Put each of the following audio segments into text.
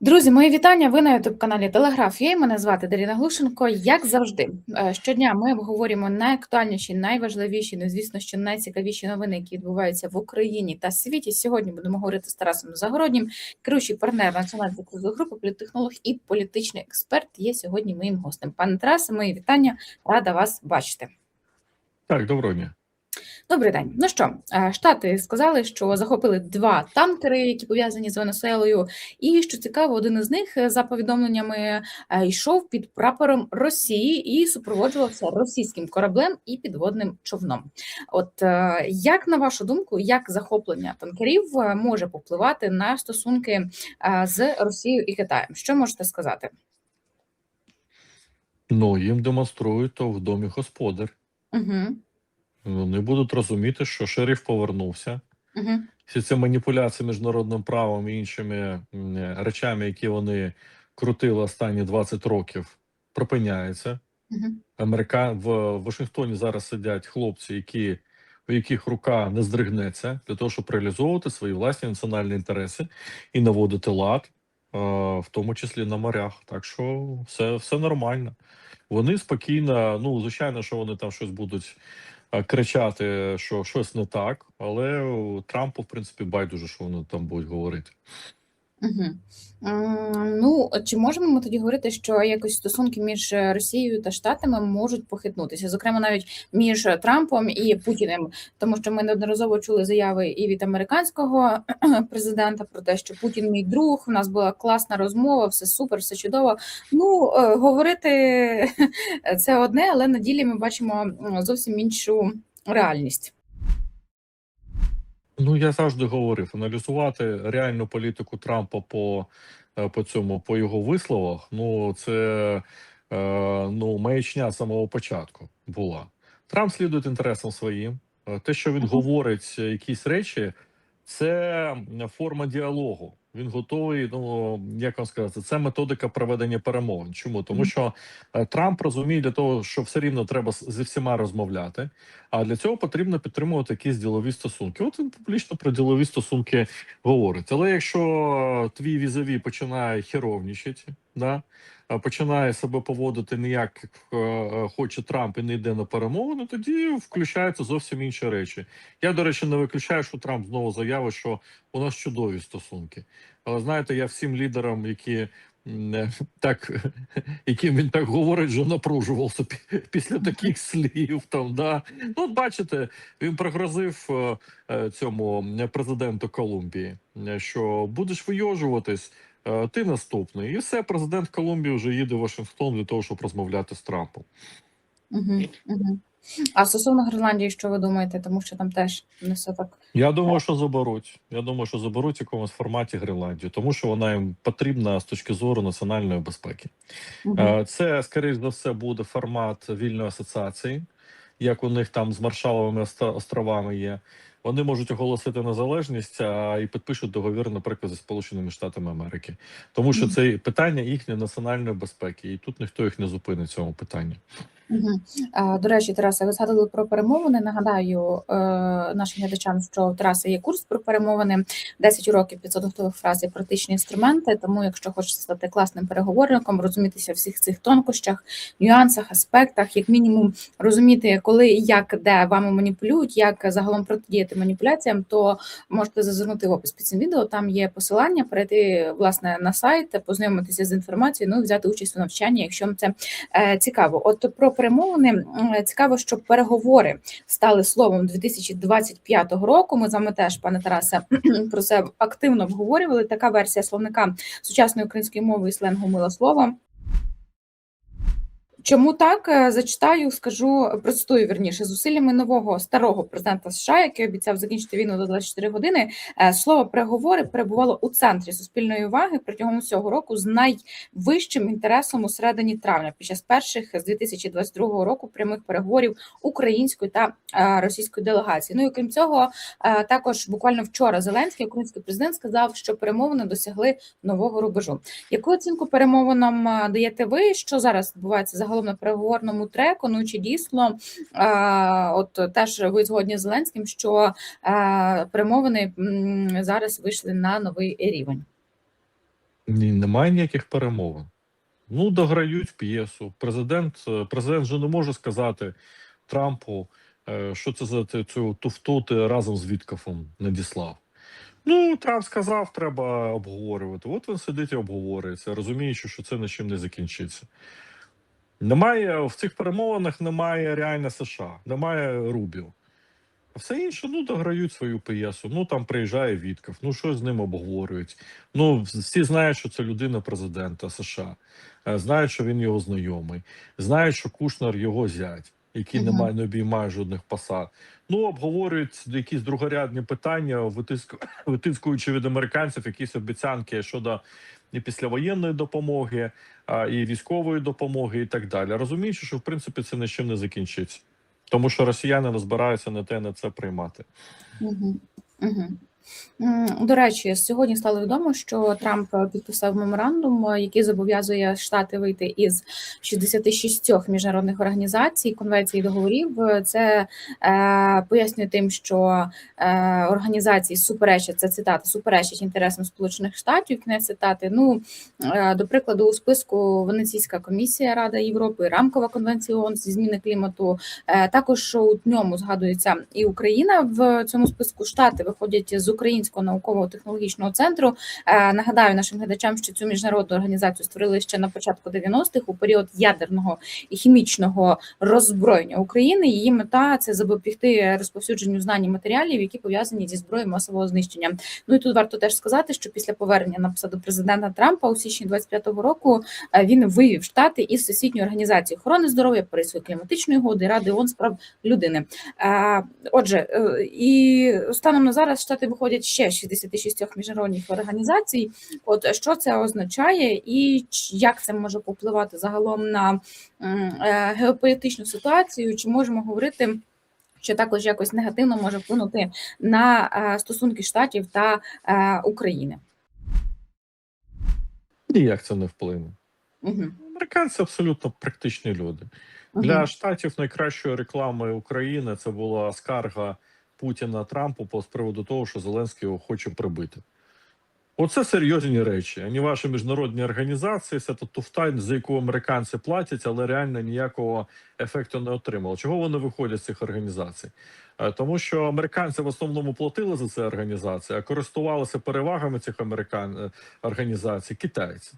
Друзі, мої вітання. Ви на ютуб каналі Телеграф. Я мене звати Даріна Глушенко. Як завжди, е, щодня ми обговорюємо найактуальніші, найважливіші, ну, звісно, що найцікавіші новини, які відбуваються в Україні та світі. Сьогодні будемо говорити з Тарасом Загороднім, керуючий партнер національної кризової групи, політтехнолог і політичний експерт. Є сьогодні моїм гостем. Пане Тарасе, мої вітання. Рада вас бачити. Так, доброго дня. Добрий день. Ну що, е, штати сказали, що захопили два танкери, які пов'язані з Венесуелою, і що цікаво, один із них е, за повідомленнями е, йшов під прапором Росії і супроводжувався російським кораблем і підводним човном. От як на вашу думку, як захоплення танкерів може попливати на стосунки з Росією і Китаєм? Що можете сказати? Ну, їм демонструють то в домі господар. Угу, Вони будуть розуміти, що шериф повернувся. угу, Всі ці маніпуляції міжнародним правом і іншими речами, які вони крутили останні 20 років, припиняються. угу, Америка в Вашингтоні зараз сидять хлопці, які у яких рука не здригнеться для того, щоб реалізовувати свої власні національні інтереси і наводити лад, е, в тому числі на морях. Так що все, все нормально. Вони спокійно, ну звичайно, що вони там щось будуть е, кричати, що щось не так, але Трампу, в принципі, байдуже, що вони там будуть говорити. Угу. Ну, чи можемо ми тоді говорити, що якось стосунки між е, Росією та Штатами можуть похитнутися, зокрема навіть між Трампом і Путіним, тому що ми неодноразово чули заяви і від американського президента про те, що Путін мій друг, у нас була класна розмова, все супер, все чудово. Ну, е, говорити це одне, але на ділі ми бачимо зовсім іншу реальність. Ну, я завжди говорив, аналізувати реальну політику Трампа по, е, по цьому, по його висловах, ну, це е, ну, маячня з самого початку була. Трамп слідує інтересам своїм. Е, Те, що він Мгм. говорить, е, якісь речі, це форма діалогу. Він готовий, ну як вам сказати, це методика проведення перемовин. Чому? Тому що е, Трамп розуміє для того, що все рівно треба зі всіма розмовляти. А для цього потрібно підтримувати якісь ділові стосунки. От він публічно про ділові стосунки говорить. Але якщо твій візові починає херовнічити, да, починає себе поводити не як е, е, хоче Трамп і не йде на перемовини, тоді включаються зовсім інші речі. Я, до речі, не виключаю, що Трамп знову заявить, що у нас чудові стосунки. Але знаєте, я всім лідерам, які м, е, так, яким він так говорить, вже напружувався пі- після таких слів. Там да ну, от бачите, він пригрозив е, е, цьому е, президенту Колумбії, е, що будеш вийожуватись. Е, Ти наступний, і все. Президент Колумбії вже їде в Вашингтон для того, щоб розмовляти з Трампом. Угу, угу. А стосовно Гренландії, що ви думаєте, тому що там теж не все так. Я думаю, що заберуть. Я думаю, що заберуть в якомусь форматі Гренландію, тому що вона їм потрібна з точки зору національної безпеки. Угу. Це, скоріш за все, буде формат вільної асоціації, як у них там з Маршаловими островами є. Вони можуть оголосити незалежність а і підпишуть договір, наприклад, зі Сполученими Штатами Америки, тому що це питання їхньої національної безпеки, і тут ніхто їх не зупинить в цьому питанні. Угу. До речі, Тараса, ви згадали про перемовини. Нагадаю е, нашим глядачам, що у Тараса є курс про перемовини 10 уроків 500 готових фраз і практичні інструменти. Тому, якщо хочете стати класним переговорником, розумітися в всіх цих тонкощах, нюансах, аспектах, як мінімум розуміти, коли і як де вами маніпулюють, як загалом протидіяти маніпуляціям, то можете зазирнути в опис під цим відео. Там є посилання, перейти власне на сайт, познайомитися з інформацією, ну і взяти участь у навчанні, якщо вам це е, цікаво. От про перемовини цікаво, що переговори стали словом 2025 року. Ми з вами теж, пане Тарасе, про це активно обговорювали. Така версія словника сучасної української мови і сленгу мила слово. Чому так Е, зачитаю, скажу процитую вірніше зусиллями нового старого президента США, який обіцяв закінчити війну до 24 години. е, Слово переговори перебувало у центрі суспільної уваги протягом усього року з найвищим інтересом у середині травня, під час перших з 2022 року прямих переговорів української та е, російської делегації. Ну і крім цього, також буквально вчора Зеленський, український президент, сказав, що перемовини досягли нового рубежу. Яку оцінку перемовинам даєте ви? Що зараз відбувається загалом на переговорному треку? Ну чи дійсно от теж ви згодні з Зеленським, що перемовини зараз вийшли на новий рівень? Ні, немає ніяких перемовин. Ну, дограють п'єсу. Президент, е, президент же не може сказати Трампу, е, що це за цю туфту ти разом з Віткофом надіслав. Ну, Трамп сказав, треба обговорювати. От він сидить і обговорюється, розуміючи, що це нічим не закінчиться. Немає в цих перемовинах немає реально США, немає Рубіо. А все інше, ну, дограють свою п'єсу. Ну там приїжджає Вітков, ну що з ним обговорюють. Ну, всі знають, що це людина президента США, Е, знають, що він його знайомий, знають, що Кушнер його зять, який не Мгм. має не обіймає жодних посад. Ну, обговорюють якісь другорядні питання, витискуючи від американців якісь обіцянки щодо і післявоєнної допомоги, і військової допомоги, і так далі. Розуміючи, що в принципі це нічим не закінчиться. Тому що росіяни не збираються на те, на це приймати. Угу. Угу. До речі, сьогодні стало відомо, що Трамп підписав меморандум, який зобов'язує Штати вийти із 66 міжнародних організацій, конвенцій договорів. Це е, пояснює тим, що е, організації суперечать це цитата, суперечать інтересам Сполучених Штатів. Кінець цитати. Ну е, до прикладу, у списку Венеційська комісія Рада Європи, рамкова конвенція ООН зі зміни клімату. Е, також у ньому згадується і Україна в цьому списку. Штати виходять з Українського науково-технологічного центру. Е, Нагадаю нашим глядачам, що цю міжнародну організацію створили ще на початку 90-х у період ядерного і хімічного роззброєння України. Її мета це запобігти розповсюдженню знань і матеріалів, які пов'язані зі зброєю масового знищення. Ну і тут варто теж сказати, що після повернення на посаду президента Трампа у січні 25-го року е, він вивів штати із всесвітньої організації охорони здоров'я, Паризької кліматичної угоди, Ради ООН з прав людини. Е, Отже, і станом на зараз штати виходять ще з 66 міжнародних організацій. От що це означає, і як це може попливати загалом на е, геополітичну ситуацію? Чи можемо говорити? Що також якось негативно може вплинути на е, стосунки штатів та е, України? Ніяк це не вплине. Угу. Американці абсолютно практичні люди. Для штатів найкращою рекламою України це була скарга Путіна Трампу по з приводу того, що Зеленський його хоче прибити. Оце серйозні речі. Ані ваші міжнародні організації, це та туфта, за яку американці платять, але реально ніякого ефекту не отримали. Чого вони виходять з цих організацій? Е, Тому що американці в основному платили за ці організації, а користувалися перевагами цих американ... е, організацій китайці.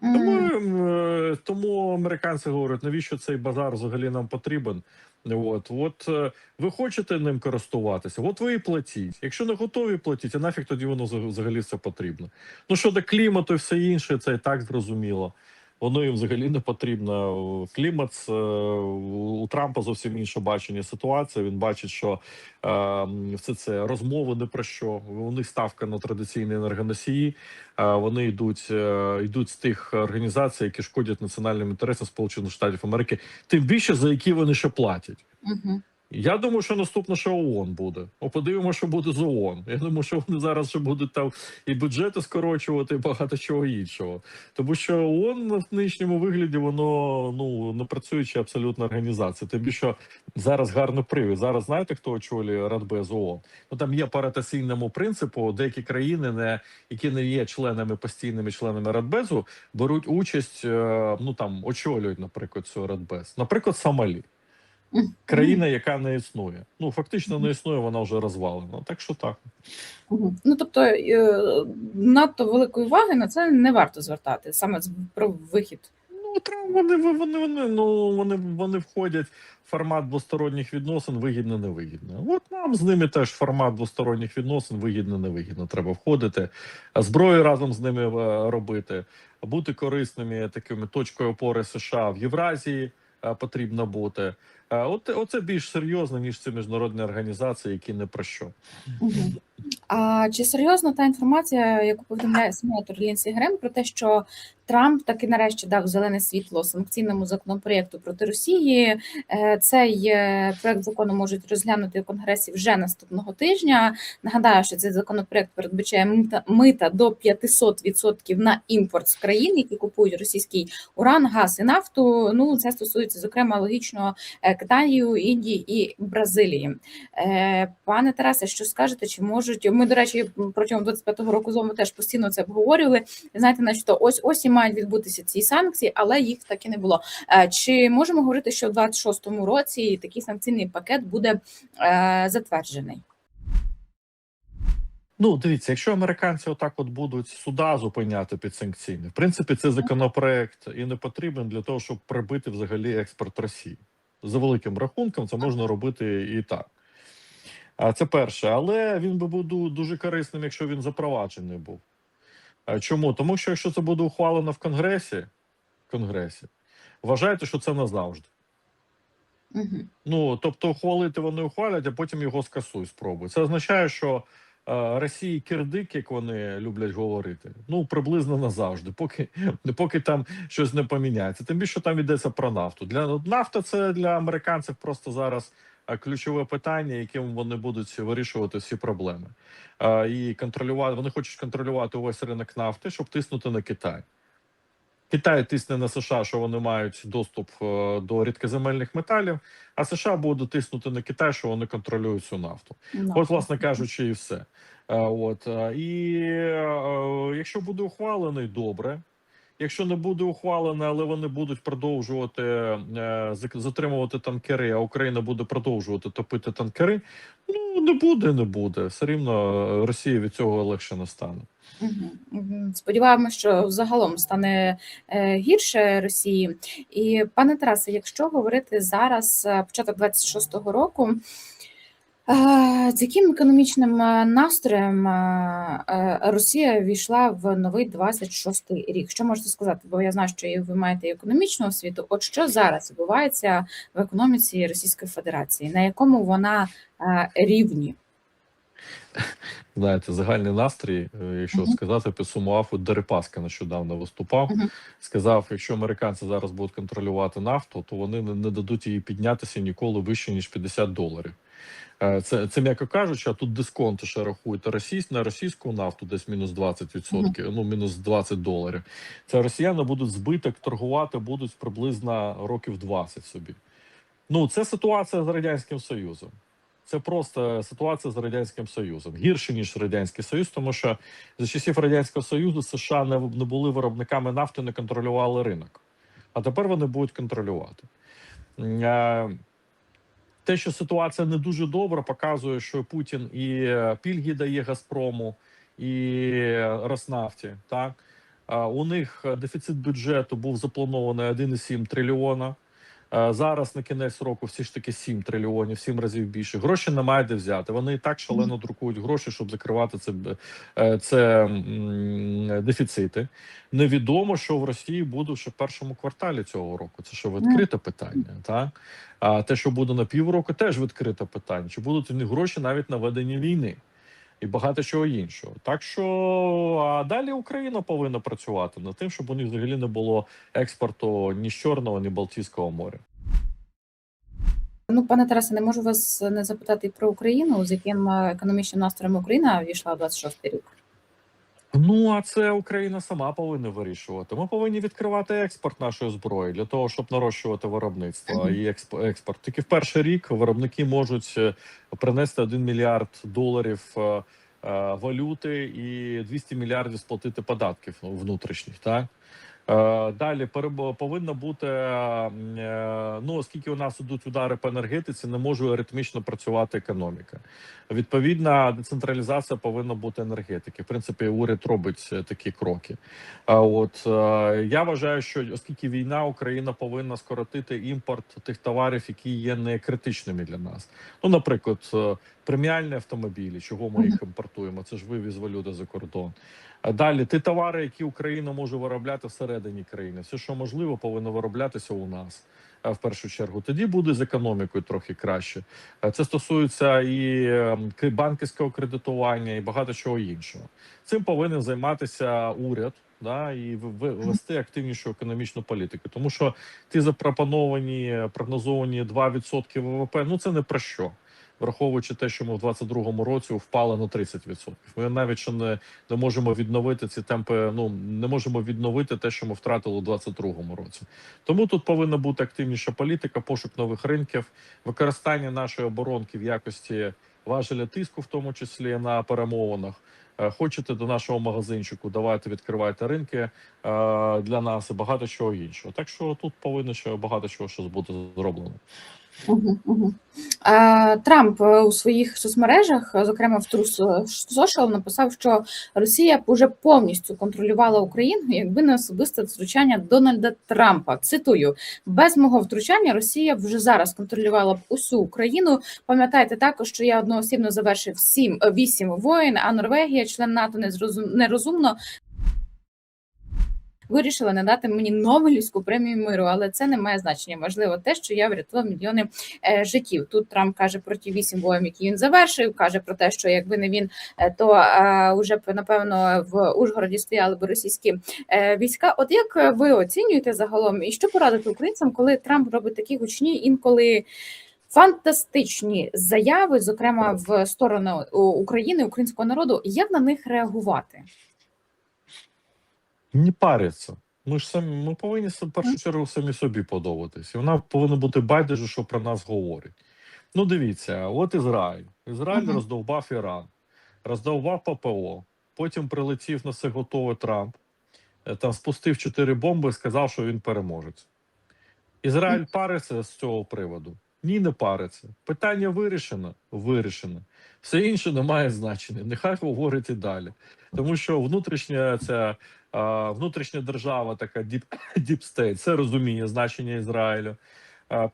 Тому, е, тому американці говорять, навіщо цей базар взагалі нам потрібен? От, от е, ви хочете ним користуватися, от ви і платіть. Якщо не готові платіть, а нафіг тоді воно взаг- взагалі все потрібно. Ну щодо клімату і все інше, це і так зрозуміло. Воно їм взагалі не потрібно. Клімат е, у Трампа зовсім інше бачення ситуації. Він бачить, що е, все це розмови не про що. У них ставка на традиційні енергоносії. Е, Вони йдуть, е, йдуть з тих організацій, які шкодять національним інтересам Сполучених Штатів Америки, тим більше за які вони ще платять. Угу. Я думаю, що наступне ще ООН буде. О, подивимося, що буде з ООН. Я думаю, що вони зараз ще будуть там і бюджети скорочувати, і багато чого іншого. Тому що ООН в нинішньому вигляді воно ну не працююча абсолютно організація. Тим більше зараз гарний привід. Зараз знаєте, хто очолює Радбез ООН? Ну там є по ротаційному принципу. Деякі країни, не які не є членами постійними членами Радбезу, беруть участь. е, Ну там очолюють, наприклад, цю Радбез. Наприклад, Сомалі. Країна, яка не існує. Ну фактично не існує, вона вже розвалена. Так що так. Ну тобто е, надто великої уваги на це не варто звертати саме про вихід. Ну там вони вони, вони ну вони вони входять в формат двосторонніх відносин, вигідно, невигідно. От нам з ними теж формат двосторонніх відносин, вигідно, невигідно. Треба входити, зброю разом з ними е, робити, бути корисними такими точкою опори США в Євразії. е, Потрібно бути. От оце більш серйозно, ніж ці міжнародні організації, які не про що. А чи серйозно та інформація, яку повідомляє сенатор Лінсі Грем, про те, що Трамп таки нарешті дав зелене світло санкційному законопроєкту проти Росії? Е, Цей е, проект закону можуть розглянути у конгресі вже наступного тижня. Нагадаю, що цей законопроект передбачає мита, до 500% на імпорт з країн, які купують російський уран, газ і нафту. Ну це стосується зокрема логічно е, Китаю, Індії і Бразилії. Пане Тарасе, що скажете? Чи можуть ми, до речі, протягом 25-го року з вами теж постійно це обговорювали? Знаєте, начебто ось ось і мають відбутися ці санкції, але їх так і не було. Е, Чи можемо говорити, що в 26-му році такий санкційний пакет буде е, затверджений? Ну, дивіться, якщо американці отак от будуть суда зупиняти під санкційні, в принципі, це законопроект і не потрібен для того, щоб прибити взагалі експорт Росії. За великим рахунком, це можна робити і так. А це перше, але він би був дуже корисним, якщо він запроваджений був. Чому? Тому що якщо це буде ухвалено в Конгресі, Конгресі, вважайте, що це назавжди. Угу. Ну тобто, ухвалити вони ухвалять, а потім його скасують, спробують. Це означає, що е, Росії кирдик, як вони люблять говорити, ну приблизно назавжди, поки поки там щось не поміняється. Тим більше там йдеться про нафту. Для нафта це для американців просто зараз ключове питання, яким вони будуть вирішувати всі проблеми. Е, І контролювати вони хочуть контролювати увесь ринок нафти, щоб тиснути на Китай. Китай тисне на США, що вони мають доступ е, до рідкоземельних металів, а США будуть тиснути на Китай, що вони контролюють цю нафту. От, власне кажучи, і все. Е, От е, і е, якщо буде ухвалений, добре. Якщо не буде ухвалений, але вони будуть продовжувати е, затримувати танкери, а Україна буде продовжувати топити танкери. Ну не буде, не буде. Все рівно е, Росії від цього легше не стане. Сподіваємося, що загалом стане е, гірше Росії. І пане Тарасе, якщо говорити зараз е, початок 26-го року, з яким економічним е, настроєм е, е, Росія війшла в новий 26-й рік? Що можете сказати? Бо я знаю, що ви маєте економічну освіту. От що зараз відбувається в економіці Російської Федерації? На якому вона е, рівні? Знаєте, загальний настрій, е, якщо Мгм. сказати, підсумував от Дерипаска нещодавно виступав. Мгм. Сказав, якщо американці зараз будуть контролювати нафту, то вони не, не дадуть її піднятися ніколи вище ніж 50 доларів. Е, Це, це м'яко кажучи, а тут дисконти ще рахують російсь, на російську нафту десь мінус 20%, ну мінус 20 доларів. Це росіяни будуть збиток торгувати будуть приблизно років 20 собі. Ну, це ситуація з Радянським Союзом. Це просто ситуація з Радянським Союзом. Гірше, ніж Радянський Союз, тому що за часів Радянського Союзу США не, не були виробниками нафти, не контролювали ринок. А тепер вони будуть контролювати. Е, Те, що ситуація не дуже добра, показує, що Путін і е, пільги дає Газпрому, і Роснафті. Так? У них е, дефіцит бюджету був запланований 1,7 трильйона. Зараз на кінець року всі ж таки 7 трильйонів, 7 разів більше. Гроші немає де взяти. Вони і так шалено друкують гроші, щоб закривати це, е, це дефіцити. Невідомо, що в Росії буде ще в першому кварталі цього року. Це ще відкрите питання. Так? А те, що буде на півроку, теж відкрите питання. Чи будуть у них гроші навіть на ведення війни? І багато чого іншого. Так що а далі Україна повинна працювати над тим, щоб у них взагалі не було експорту ні з Чорного, ні Балтійського моря. Ну, пане Тарасе, не можу вас не запитати про Україну, з яким е, економічним настроєм Україна війшла у 26 рік. Ну а це Україна сама повинна вирішувати. Ми повинні відкривати експорт нашої зброї для того, щоб нарощувати виробництво і експ- експорт. Тільки в перший рік виробники можуть е, принести 1 мільярд доларів е, е, валюти і 200 мільярдів сплатити податків внутрішніх. Так Далі перебо- повинна бути е, ну, оскільки у нас ідуть удари по енергетиці, не може ритмічно працювати економіка. Відповідна децентралізація повинна бути енергетики. В принципі, уряд робить е, такі кроки. От е, я вважаю, що оскільки війна, Україна повинна скоротити імпорт тих товарів, які є не критичними для нас. Ну, наприклад, е, преміальні автомобілі, чого ми їх імпортуємо? Це ж вивіз валюти за кордон. Далі ті товари, які Україна може виробляти всередині країни, все, що можливо, повинно вироблятися у нас. В першу чергу, тоді буде з економікою трохи краще. Це стосується і ем, банківського кредитування, і багато чого іншого. Цим повинен займатися уряд, да, і вести активнішу економічну політику. Тому що ті запропоновані прогнозовані 2% ВВП, ну це не про що. Враховуючи те, що ми в 22-му році впали на 30%. Ми навіть ще не, не можемо відновити ці темпи. Ну не можемо відновити те, що ми втратили у 22-му році. Тому тут повинна бути активніша політика, пошук нових ринків, використання нашої оборонки в якості важеля тиску, в тому числі на перемовинах. Е, Хочете до нашого магазинчику, давайте відкривайте ринки е, для нас і багато чого іншого. Так що тут повинно ще багато чого щось бути зроблено. Угу. Трамп е, у своїх соцмережах, е, зокрема в True Social, написав, що Росія б уже повністю контролювала Україну, якби не особисте втручання Дональда Трампа. Цитую: без мого втручання Росія вже зараз контролювала б усю Україну. Пам'ятайте також, що я одноосібно завершив сім е, вісім воїн, а Норвегія, член НАТО, незрозум... нерозумно. Вирішила не дати мені Нобелівську премію миру, але це не має значення. Важливо те, що я врятував мільйони е, життів. Тут Трамп каже про ті вісім воїн, які він завершив. каже про те, що якби не він, е, то е, вже б напевно в Ужгороді стояли б російські е, війська. От як ви оцінюєте загалом, і що порадити українцям, коли Трамп робить такі гучні інколи? Фантастичні заяви, зокрема в сторону України, українського народу, як на них реагувати? Не париться. Ми ж самі ми повинні в першу чергу самі собі подобатись. І вона повинна бути байдуже, що про нас говорить. Ну, дивіться, от Ізраїль. Ізраїль Мгм. роздовбав Іран, роздовбав ППО. Потім прилетів на все готове Трамп, е, там спустив чотири бомби і сказав, що він переможець. Ізраїль париться з цього приводу. Ні, не париться. Питання вирішено, вирішено. Все інше не має значення. Нехай говорить і далі. Тому що внутрішня ця внутрішня держава, така діп, діпстейт, це розуміє значення Ізраїлю.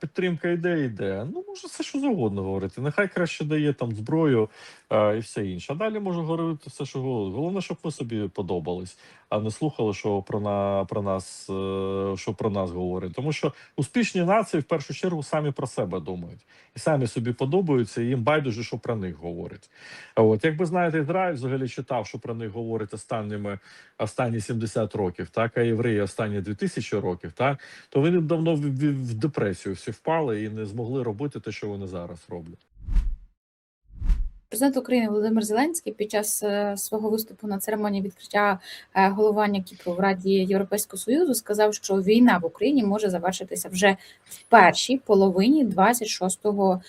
Підтримка йде, йде. Ну, може, все що завгодно говорити. Нехай краще дає там зброю і все інше. А далі може говорити все, що головне. Головне, щоб ми собі подобались, а не слухали, що про, на, про нас, е, що про нас говорить. Тому що успішні нації в першу чергу самі про себе думають і самі собі подобаються, і їм байдуже, що про них говорять. От якби знаєте, Ізраїль взагалі читав, що про них говорить останніми останні 70 років, так а євреї останні 2000 років, так то вони давно в, в, в депресію всі впали і не змогли робити те, що вони зараз роблять. Президент України Володимир Зеленський під час е, свого виступу на церемонії відкриття е, головування Кіпру в Раді Європейського Союзу сказав, що війна в Україні може завершитися вже в першій половині 26-го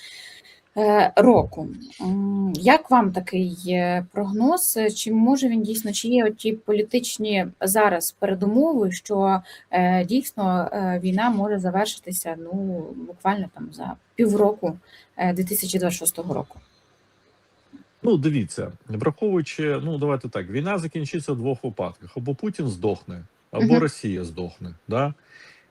е, року. Як вам такий прогноз? Чи може він дійсно чи є ті політичні зараз передумови, що дійсно війна може завершитися ну буквально там за півроку е, 2026 року? Ну, дивіться, враховуючи, ну давайте так, війна закінчиться в двох випадках: або Путін здохне, або Мгм. Росія здохне. Да?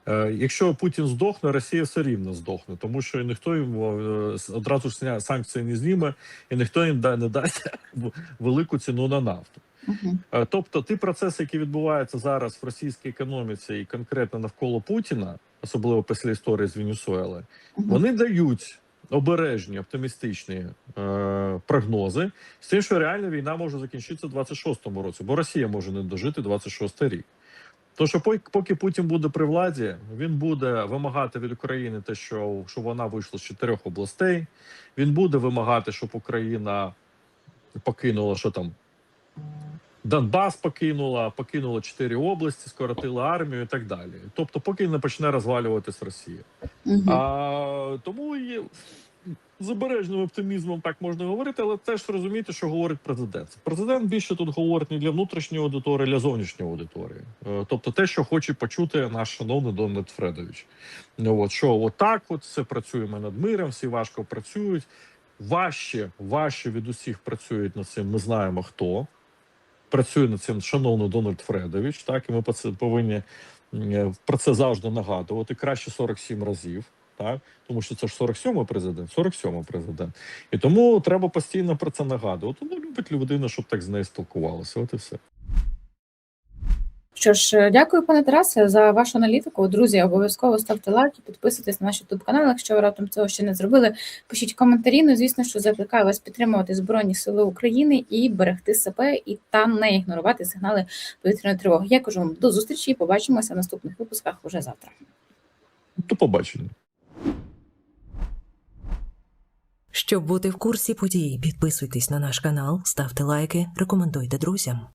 Е, якщо Путін здохне, Росія все рівно здохне, тому що ніхто йому е, одразу ж санкції не зніме, і ніхто їм да- не дасть велику ціну на нафту. Е, Тобто, ті процеси, які відбуваються зараз в російській економіці і конкретно навколо Путіна, особливо після історії з Венесуели, Мгм. вони дають обережні оптимістичні е, прогнози з тим, що реально війна може закінчитися в 26-му році, бо Росія може не дожити 26-й рік. То що поки Путін буде при владі, він буде вимагати від України те, що щоб вона вийшла з чотирьох областей. Він буде вимагати, щоб Україна покинула що там. Донбас покинула, покинула чотири області, скоротила армію і так далі. Тобто, поки не почне розвалюватись Росія. Мгм. А, тому і з обережним оптимізмом так можна говорити, але теж розумієте, що говорить президент. Президент більше тут говорить не для внутрішньої аудиторії, а для зовнішньої аудиторії. Е, Тобто те, що хоче почути наш шановний Дональд Фредович. Ну, от, що отак от все працюємо над миром, всі важко працюють. Важче, важче від усіх працюють над цим. Ми знаємо хто. Працює над цим шановний Дональд Фредович. Так, і ми повинні про це завжди нагадувати. Краще 47 разів. Так, тому що це ж 47-й президент, 47-й президент. І тому треба постійно про це нагадувати. Ну, любить людина, щоб так з нею спілкувалося. От і все. Що ж, е, дякую, пане Тарасе, за вашу аналітику. Друзі, обов'язково ставте лайки, підписуйтесь на наш youtube канал. Якщо ви раптом цього ще не зробили, пишіть коментарі. Ну, звісно, що закликаю вас підтримувати Збройні Сили України і берегти себе і та не ігнорувати сигнали повітряної тривоги. Я кажу вам до зустрічі і побачимося в наступних випусках уже завтра. До побачення. Щоб бути в курсі подій, підписуйтесь на наш канал, ставте лайки, рекомендуйте друзям.